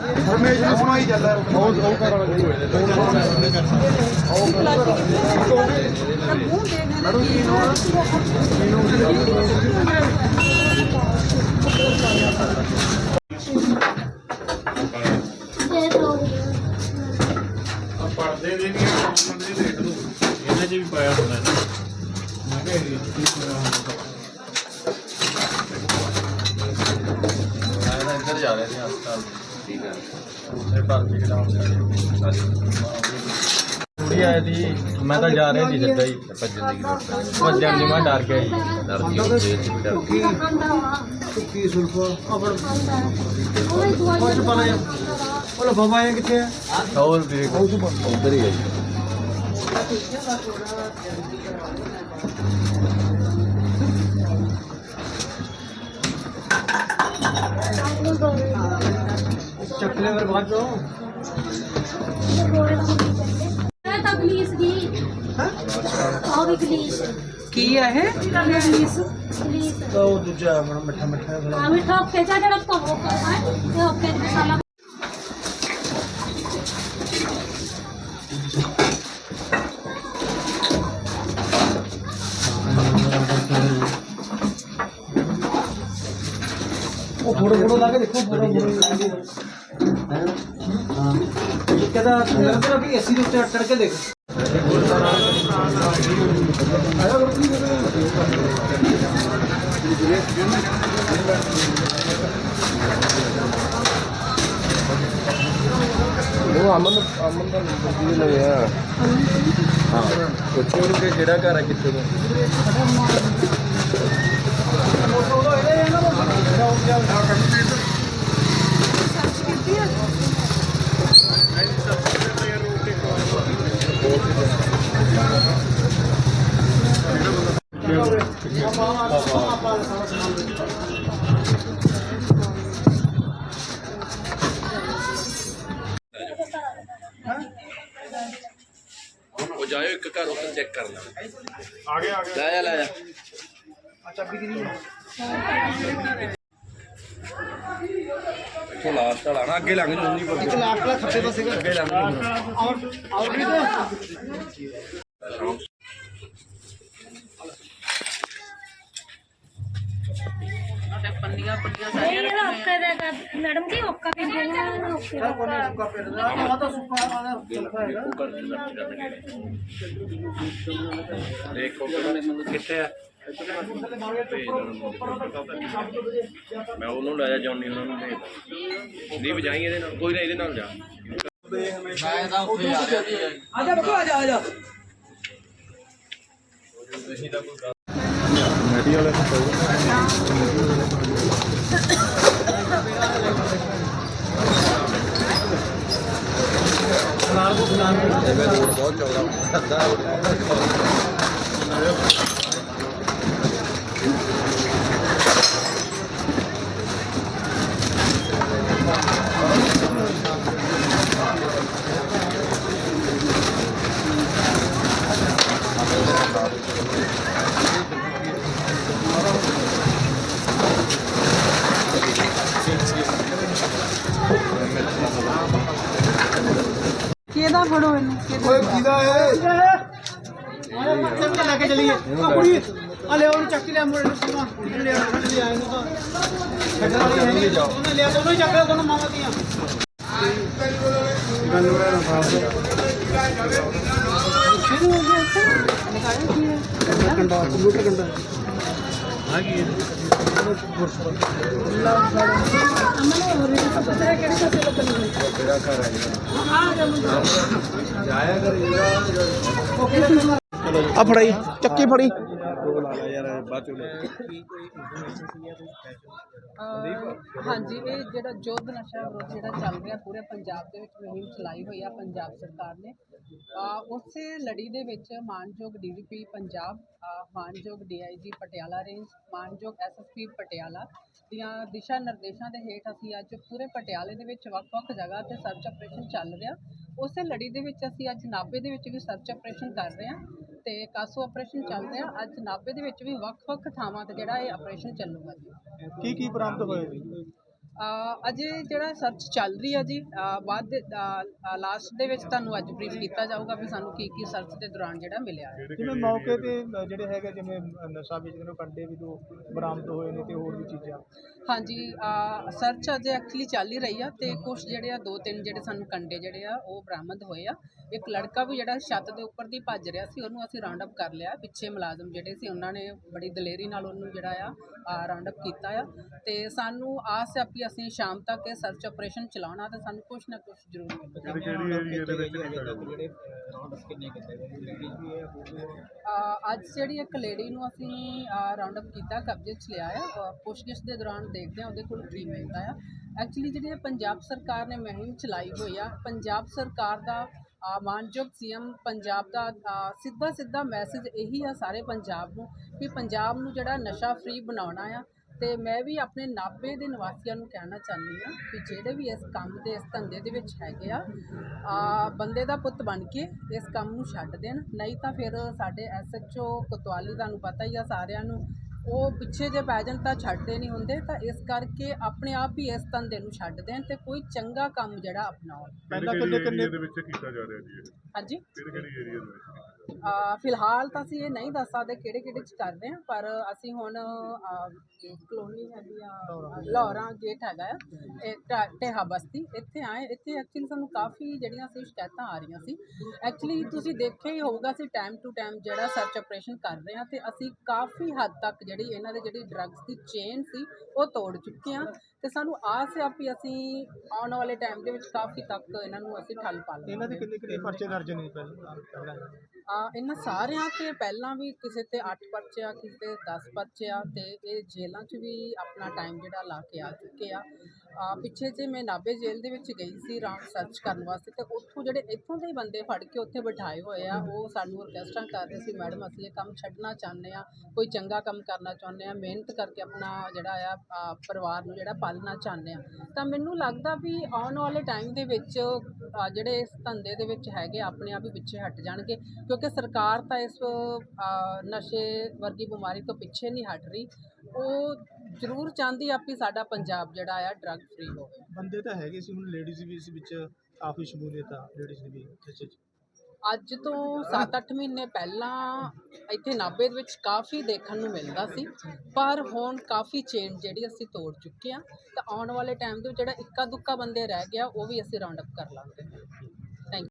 ਪਰਮੇਸ਼ਰ ਸਮਾਈ ਚੱਲਦਾ ਉਹ ਉਹ ਕਰ ਮੈਡਮ ਕੀ ਨਾਮ ਪਰਦੇ ਦੇ ਵੀ ਗਵਰਨਮੈਂਟ ਦੇ ਰੇਟ ਨੂੰ ਇਹਦੇ 'ਚ ਵੀ ਪਾਇਆ ਹੁੰਦਾ ਹੈ। ਮੈਂ ਕਿਹਾ ਇਹ ਕੀ ਹੋਇਆ ਹੁੰਦਾ ਤਾਂ ਇੱਧਰ ਜਾ ਰਿਹਾ ਸੀ ਹਸਪਤਾਲ। ਠੀਕ ਹੈ ਉੱਥੇ ਭਰਤੀ ਕਰਾਉਣ ਜਾ ਆਈ ਸੀ ਮੈਂ ਤਾਂ ਜਾ ਰਿਹਾ ਸੀ ਸਿੱਧਾ ਹੀ ਭੱਜਣ ਦੀ ਭੱਜਣ ਦੀ ਮੈਂ ਡਰ ਗਿਆ ਜੀ ਡਰ ਗਿਆ ਜੇਲ੍ਹ 'ਚ ਵੀ ਡਰ ਗਿਆ ਕੀ ਸੁਲਫਾ ਆਪਣ ਕੁਝ ਬਣਾ ਉਹ ਬਾਬਾ ਆਏ ਕਿੱਥੇ ਆ ਹੋਰ ਵੀ ਉੱਧਰ ਹੀ ਹੈ ਜੀ। ਚੱਕ ਲੈ ਫਿਰ ਬਾਅਦ ਚੋਂ ਇਹ ਤਾਂ ਗਲੀਸ ਦੀ ਆਹ ਵੀ ਗਲੀਸ ਕੀ ਹੈ ਇਹ ਗਲੀਸ ਗਲੀਸ ਉਹ ਦੂਜਾ ਆਪਣਾ ਮਿੱਠਾ ਮਿੱਠਾ ਜਿਹਾ ਆ ਮਿੱਠਾ ਉੱਤੇ ਜਾ ਜਿਹੜਾ ਤਵੋ ਕਰਦਾ ਹੈ ਤੇ ਉੱਤੇ ਮਸਾਲਾ ਫੋਟੋ ਫੋਟੋ ਲਾ ਕੇ ਦੇਖੋ ਫੋਟੋ ਫੋਟੋ। ਹਾਂ? ਇਹ ਕਹਦਾ ਮੇਰਾ ਤਾਂ ਵੀ ਏਸੀ ਦੇ ਉੱਤੇ ਅਟੜ ਕੇ ਦੇਖ? ਉਹ ਅਮਨ ਅਮਨ ਦਾ ਜੀ ਲਵੇ ਆ ਹਾਂ। ਕਿੱਥੇ ਉਹਦੇ ਕਿਹੜਾ ਘਰ ਹੈ ਕਿੱਥੇ ਦਾ? ਉਹ ਚੈੱਕ ਕਰ ਲੈ ਆ ਗਿਆ ਆ ਗਿਆ। ਲੈ ਜਾ ਲੈ ਜਾ। ਇੱਥੋਂ ਲਾਸਟ ਵਾਲਾ ਨਾ ਅੱਗੇ ਲੰਘ ਜੂ ਨਹੀਂ ਇੱਕ ਲਾਸਟ ਵਾਲਾ ਖੱਬੇ ਪਾਸੇ ਅੱਗੇ ਲੰਘ ਜੂ ਆਊਟ ਆਊਟ ਵੀ ਤਾਂ ਪੰਨੀਆਂ ਪੰਨੀਆਂ ਇਹ ਜਿਹੜਾ ਓਕੇ ਦਾ ਕਰ- ਮੈਡਮ ਜੀ ਕਹਿੰਦੇ ਨੇ ਇਹਨੂੰ ਓਕੇ ਦਾ ਓਕਾ। ਸੁੱਕਾ ਪੇੜ ਦਾ ਆਹ ਤਾਂ ਸੁੱਕਾ ਵਾਲਾ ਸੁੱਕਾ ਹੈਗਾ ਦੇਖੋ ਕਿੱਥੇ ਆ? ਮੈਂ ਉਹਨੂੰ ਲੈ ਜਾ ਜੌਨੀ ਉਹਨਾਂ ਨੂੰ ਭੇਜ ਨਹੀਂ ਵਜਾਈ ਇਹਦੇ ਨਾਲ ਕੋਈ ਨਾ ਇਹਦੇ ਨਾਲ ਜਾ। ਮੈਂ ਤਾਂ ਉੱਥੇ ਜਾ ਰਿਹਾ ਸੀ ਆ ਜਾ। ਬੱਕੋ ਆ ਜਾ ਆ ਫੜੋ ਇਹਨੂੰ। ਓਏ ਕਿਹਦਾ ਹੈ ਚੱਲ ਕੇ ਲੈ ਕੇ ਚਲੀਏ। ਆ ਕੁੜੀ ਆ ਲੈ ਉਹਨੂੰ ਚੱਕ ਕੇ ਲਿਆ ਮੋੜੇ ਨੂੰ ਸਮਾਨ ਕੁੜੀ ਨੇ ਲਿਆ ਕੱਢ ਲਿਆ ਇਹਨੂੰ ਤਾਂ। ਛੱਡਣ ਵਾਲੀ ਹੈ ਨਹੀਂ ਉਹਨੇ ਲਿਆ ਦੋਨੋਂ ਹੀ ਚੱਕ ਲਿਆ ਦੋਨੋਂ ਮਾਵਾਂ ਦੀਆਂ ਗੱਲ ਹੋਇਆ ਨਾ ਸਾਫ਼ ਸ਼ੁਰੂ ਹੋ ਗਿਆ ਇੱਥੇ ਨਿਕਾਲਿਆ ਕੀ ਹੈ ਕੰਡਾ ਕੰਪਿਊਟਰ ਕੰਡਾ ਤਾਂ ਪਤਾ ਹੈ? ਆ ਫੜਾਈ, ਚੱਕੀ ਫੜੀ। ਅਹ ਹਾਂਜੀ, ਇਹ ਜਿਹੜਾ ਜੋਧ ਨਸ਼ਾ ਵਿਰੋਧ ਜਿਹੜਾ ਚੱਲ ਰਿਹਾ ਪੂਰੇ ਪੰਜਾਬ ਦੇ ਵਿੱਚ ਮੁਹਿੰਮ ਚਲਾਈ ਹੋਈ ਆ, ਪੰਜਾਬ ਸਰਕਾਰ ਨੇ। ਉਸੇ ਲੜੀ ਦੇ ਵਿੱਚ ਮਾਨਯੋਗ ਡੀਜੀਪੀ ਪੰਜਾਬ ਅਹ ਮਾਨਯੋਗ ਡੀਆਈਜੀ ਪਟਿਆਲਾ ਰੇਂਜ, ਮਾਨਯੋਗ ਐਸਐਸਪੀ ਪਟਿਆਲਾ ਦੀਆਂ ਦਿਸ਼ਾ ਨਿਰਦੇਸ਼ਾਂ ਦੇ ਹੇਠ ਅਸੀਂ ਅੱਜ ਪੂਰੇ ਪਟਿਆਲੇ ਦੇ ਵਿੱਚ ਵੱਖ-ਵੱਖ ਜਗ੍ਹਾ ਤੇ ਸਰਚ ਆਪਰੇਸ਼ਨ ਚੱਲ ਰਿਹਾ। ਉਸੇ ਲੜੀ ਦੇ ਵਿੱਚ ਅਸੀਂ ਅੱਜ ਨਾਭੇ ਦੇ ਵਿੱਚ ਵੀ ਸਰਚ ਆਪਰੇਸ਼ਨ ਕਰ ਰਹੇ ਹਾਂ ਤੇ ਕਾਸੂ ਆਪਰੇਸ਼ਨ ਚੱਲ ਰਿਹਾ ਅੱਜ ਨਾਭੇ ਦੇ ਵਿੱਚ ਵੀ ਵੱਖ-ਵੱਖ ਥਾਵਾਂ ਤੇ ਜਿਹੜਾ ਇਹ ਆਪਰੇਸ਼ਨ ਚੱਲੂਗਾ ਜੀ। ਕੀ ਕੀ ਪ੍ਰਾਪਤ ਹੋਇਆ ਜੀ? ਅਜੇ ਜਿਹੜਾ ਸਰਚ ਚੱਲ ਰਹੀ ਹੈ ਜੀ ਬਾਅਦ ਦੇ ਲਾਸਟ ਦੇ ਵਿੱਚ ਤੁਹਾਨੂੰ ਅੱਜ ਬਰੀਫ ਕੀਤਾ ਜਾਊਗਾ ਵੀ ਸਾਨੂੰ ਕੀ ਕੀ ਸਰਚ ਦੇ ਦੌਰਾਨ ਜਿਹੜਾ ਮਿਲਿਆ ਹੈ। ਜਿਵੇਂ ਮੌਕੇ ਤੇ ਜਿਹੜੇ ਹੈਗੇ ਜਿਵੇਂ ਨਸ਼ਾ ਵੇਚਦੇ ਨੇ ਕੰਡੇ ਵੀ ਦੋ ਬਰਾਮਦ ਹੋਏ ਨੇ ਤੇ ਹੋਰ ਵੀ ਚੀਜ਼ਾਂ। ਹਾਂਜੀ ਸਰਚ ਅਜੇ ਐਕਚੁਅਲੀ ਚੱਲ ਹੀ ਰਹੀ ਆ ਤੇ ਕੁਝ ਜਿਹੜੇ ਆ ਦੋ ਤਿੰਨ ਜਿਹੜੇ ਸਾਨੂੰ ਕੰਡੇ ਜਿਹੜੇ ਆ ਉਹ ਬਰਾਮਦ ਹੋਏ ਆ। ਇੱਕ ਲੜਕਾ ਵੀ ਜਿਹੜਾ ਛੱਤ ਦੇ ਉੱਪਰ ਦੀ ਭੱਜ ਰਿਹਾ ਸੀ ਉਹਨੂੰ ਅਸੀਂ ਰਾਉਂਡ ਅਪ ਕਰ ਲਿਆ। ਪਿੱਛੇ ਮੁਲਾਜ਼ਮ ਜਿਹੜੇ ਸੀ ਉਹਨਾਂ ਨੇ ਬੜੀ ਦਲੇਰੀ ਨਾਲ ਉਹਨੂੰ ਜਿਹੜਾ ਆ ਰਾਉਂਡ ਅਪ ਕੀਤਾ ਆ। ਤੇ ਸਾਨੂੰ ਆਸ ਹੈ ਵੀ ਅਸੀਂ ਸ਼ਾਮ ਤੱਕ ਇਹ ਸਰਚ ਆਪਰੇਸ਼ਨ ਚਲਾਉਣਾ ਤੇ ਸਾਨੂੰ ਕੁਝ ਨਾ ਕੁਝ ਜ਼ਰੂਰ ਮਿਲੇਗਾ। ਅੱਜ ਜਿਹੜੀ ਇੱਕ ਲੇਡੀ ਨੂੰ ਅਸੀਂ ਰਾਉਂਡ ਅਪ ਕੀਤਾ ਕਬਜ਼ੇ 'ਚ ਲਿਆ ਆ ਪੁੱਛਗਿੱਛ ਦੇ ਦੌਰਾਨ ਦੇਖਦੇ ਹਾਂ ਉਹਦੇ ਕੋਲ ਕੀ ਮਿਲਦਾ ਆ। ਐਕਚੁਅਲੀ ਜਿਹੜੀ ਪੰਜਾਬ ਸਰਕਾਰ ਨੇ ਮੁਹਿੰਮ ਚਲਾਈ ਹੋਈ ਆ ਪੰਜਾਬ ਸਰਕਾਰ ਦਾ ਮਾਨਯੋਗ ਸੀਐਮ ਪੰਜਾਬ ਦਾ ਸਿੱਧਾ ਸਿੱਧਾ ਮੈਸੇਜ ਇਹੀ ਆ ਸਾਰੇ ਪੰਜਾਬ ਨੂੰ ਕਿ ਪੰਜਾਬ ਨੂੰ ਜਿਹੜਾ ਨਸ਼ਾ ਫ੍ਰੀ ਬਣਾਉਣਾ ਆ ਤੇ ਮੈਂ ਵੀ ਆਪਣੇ ਨਾਭੇ ਦੇ ਨਿਵਾਸੀਆਂ ਨੂੰ ਕਹਿਣਾ ਚਾਹੁੰਦੀ ਆ ਕਿ ਜਿਹੜੇ ਵੀ ਇਸ ਕੰਮ ਦੇ ਇਸ ਧੰਦੇ ਦੇ ਵਿੱਚ ਹੈਗੇ ਆ ਆ ਬੰਦੇ ਦਾ ਪੁੱਤ ਬਣ ਕੇ ਇਸ ਕੰਮ ਨੂੰ ਛੱਡ ਦੇਣ। ਨਹੀਂ ਤਾਂ ਫਿਰ ਸਾਡੇ ਐਸਐਚਓ ਕੋਤਵਾਲੀ ਤੁਹਾਨੂੰ ਪਤਾ ਹੀ ਆ ਸਾਰਿਆਂ ਨੂੰ ਉਹ ਪਿੱਛੇ ਜੇ ਪੈ ਜਾਣ ਤਾਂ ਛੱਡਦੇ ਨਹੀਂ ਹੁੰਦੇ ਤਾਂ ਇਸ ਕਰਕੇ ਆਪਣੇ ਆਪ ਹੀ ਇਸ ਧੰਦੇ ਨੂੰ ਛੱਡ ਦੇਣ ਤੇ ਕੋਈ ਚੰਗਾ ਕੰਮ ਜਿਹੜਾ ਅਪਣਾਉਣ। ਪਹਿਲਾਂ ਕਿੰਨੇ ਕਿੰਨੇ ਦੇ ਵਿੱਚ ਕੀਤਾ ਜਾ ਰਿਹਾ ਜੀ ਹਾਂਜੀ? ਕਿਹੜੇ ਕਿਹੜੇ ਏਰੀਆ ਦੇ ਵਿੱਚ ਫਿਲਹਾਲ ਤਾਂ ਅਸੀਂ ਇਹ ਨਹੀਂ ਦੱਸ ਸਕਦੇ ਕਿਹੜੇ ਕਿਹੜੇ ਚ ਕਰ ਰਹੇ ਹਾਂ, ਪਰ ਅਸੀਂ ਹੁਣ ਕਲੋਨੀ ਹੈਗੀ ਆ, ਲਾਹੌਰਾਂ ਗੇਟ ਹੈਗਾ ਆ, ਇਹ ਢਾ- ਬਸਤੀ, ਇੱਥੇ ਆਏ, ਇੱਥੇ ਐਕਚੁਅਲੀ ਸਾਨੂੰ ਕਾਫੀ ਜਿਹੜੀਆਂ ਸੀ ਸ਼ਿਕਾਇਤਾਂ ਆ ਰਹੀਆਂ ਸੀ। ਐਕਚੁਅਲੀ ਤੁਸੀਂ ਦੇਖਿਆ ਹੀ ਹੋਊਗਾ ਅਸੀਂ ਟਾਈਮ ਟੂ ਟਾਈਮ ਜਿਹੜਾ ਸਰਚ ਆਪਰੇਸ਼ਨ ਕਰ ਰਹੇ ਹਾਂ ਤੇ ਅਸੀਂ ਕਾਫੀ ਹੱਦ ਤੱਕ ਜਿਹੜੀ ਇਹਨਾਂ ਦੇ ਜਿਹੜੀ ਡਰੱਗਸ ਦੀ ਚੇਨ ਸੀ, ਉਹ ਤੋੜ ਚੁੱਕੇ ਹਾਂ ਤੇ ਸਾਨੂੰ ਆਸ ਹੈ ਵੀ ਅਸੀਂ ਆਉਣ ਵਾਲੇ ਟਾਈਮ ਦੇ ਵਿੱਚ ਕਾਫੀ ਤੱਕ ਇਹਨਾਂ ਨੂੰ ਅਸੀਂ ਠੱਲ ਪਾ ਲਵਾਂਗੇ। ਇਹਨਾਂ ਦੇ ਕਿੰਨੇ ਕਿੰਨੇ ਪਰਚੇ ਦਰਜ ਨੇ ਪਹਿਲਾਂ? ਇਹਨਾਂ ਸਾਰਿਆਂ ਤੇ ਪਹਿਲਾਂ ਵੀ ਕਿਸੇ ਤੇ 8 ਪਰਚੇ ਆ, ਕਿਸੇ ਤੇ 10 ਪਰਚੇ ਆ ਤੇ ਇਹ ਜੇਲ੍ਹਾਂ 'ਚ ਵੀ ਆਪਣਾ ਟਾਈਮ ਜਿਹੜਾ ਲਾ ਕੇ ਆ ਚੁੱਕੇ ਆ ਆ। ਪਿੱਛੇ ਜੇ ਮੈਂ ਨਾਭੇ ਜੇਲ੍ਹ ਦੇ ਵਿੱਚ ਗਈ ਸੀ ਰਾਉਂਡ ਸਰਚ ਕਰਨ ਵਾਸਤੇ, ਤੇ ਉੱਥੋਂ ਜਿਹੜੇ ਇੱਥੋਂ ਦੇ ਬੰਦੇ ਫੜ ਕੇ ਉੱਥੇ ਬਿਠਾਏ ਹੋਏ ਆ, ਉਹ ਸਾਨੂੰ ਰਿਕਵੈਸਟਾਂ ਕਰ ਰਹੇ ਸੀ, ਮੈਡਮ, ਅਸੀਂ ਇਹ ਕੰਮ ਛੱਡਣਾ ਚਾਹੁੰਦੇ ਆ ਕੋਈ ਚੰਗਾ ਕੰਮ ਕਰਨਾ ਚਾਹੁੰਦੇ ਆ ਮਿਹਨਤ ਕਰਕੇ ਆਪਣਾ ਜਿਹੜਾ ਆ ਪਰਿਵਾਰ ਨੂੰ ਜਿਹੜਾ ਪਾਲਣਾ ਚਾਹੁੰਦੇ ਆ ਤਾਂ ਮੈਨੂੰ ਲੱਗਦਾ ਵੀ ਆਉਣ ਵਾਲੇ ਟਾਈਮ ਦੇ ਵਿੱਚ ਜਿਹੜੇ ਇਸ ਧੰਦੇ ਦੇ ਵਿੱਚ ਹੈਗੇ ਆਪਣੇ ਆਪ ਹੀ ਪਿੱਛੇ ਹਟ ਜਾਣਗੇ, ਕਿਉਂਕਿ ਸਰਕਾਰ ਤਾਂ ਇਸ ਨਸ਼ੇ ਵਰਗੀ ਬਿਮਾਰੀ ਤੋਂ ਪਿੱਛੇ ਨਹੀਂ ਹਟ ਰਹੀ। ਉਹ ਜ਼ਰੂਰ ਚਾਹੁੰਦੀ ਆ ਵੀ ਸਾਡਾ ਪੰਜਾਬ ਜਿਹੜਾ ਆ ਡਰੱਗ ਫ੍ਰੀ ਹੋਵੇ। ਬੰਦੇ ਤਾਂ ਹੈਗੇ ਸੀ ਹੁਣ ਲੇਡੀਜ਼ ਵੀ ਇਸ ਵਿੱਚ ਕਾਫੀ ਸ਼ਮੂਲੀਅਤ ਆ ਲੇਡੀਜ਼ ਦੀ ਵੀ ਅੱਜ ਤੋਂ 7-8 ਮਹੀਨੇ ਪਹਿਲਾਂ ਇੱਥੇ ਨਾਭੇ ਦੇ ਵਿੱਚ ਕਾਫੀ ਦੇਖਣ ਨੂੰ ਮਿਲਦਾ ਸੀ ਪਰ ਹੁਣ ਕਾਫੀ ਚੇਨ ਜਿਹੜੀ ਅਸੀਂ ਤੋੜ ਚੁੱਕੇ ਆ ਤਾਂ ਆਉਣ ਵਾਲੇ ਟਾਈਮ ਦੇ ਵਿੱਚ ਜਿਹੜਾ ਇੱਕਾ ਦੁੱਕਾ ਬੰਦੇ ਰਹਿ ਗਿਆ ਉਹ ਵੀ ਅਸੀਂ ਰਾਉਂਡ ਅਪ ਕਰ ਲਾਂਗੇ।